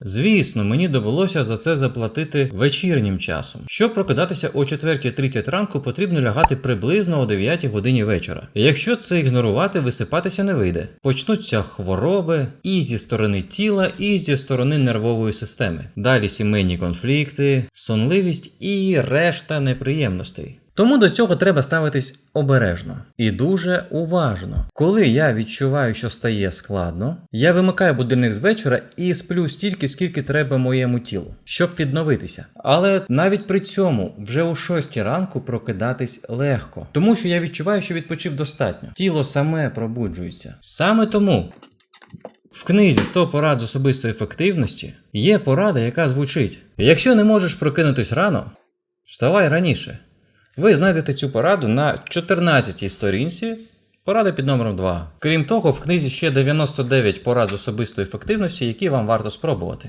Звісно, мені довелося за це заплатити вечірнім часом. Щоб прокидатися о 4.30 ранку, потрібно лягати приблизно о 9 годині вечора. Якщо це ігнорувати, висипатися не вийде. Почнуться хвороби і зі сторони тіла, і зі сторони нервової системи. Далі сімейні конфлікти, сонливість і решта неприємностей. Тому до цього треба ставитись обережно і дуже уважно. Коли я відчуваю, що стає складно, я вимикаю будильник з вечора і сплю стільки, скільки треба моєму тілу, щоб відновитися. Але навіть при цьому вже о 6 ранку прокидатись легко, тому що я відчуваю, що відпочив достатньо. Тіло саме пробуджується. Саме тому в книзі 100 порад з особистої ефективності є порада, яка звучить: якщо не можеш прокинутись рано, вставай раніше. Ви знайдете цю пораду на 14 сторінці. Порада під номером 2. Крім того, в книзі ще 99 порад з особистої ефективності, які вам варто спробувати.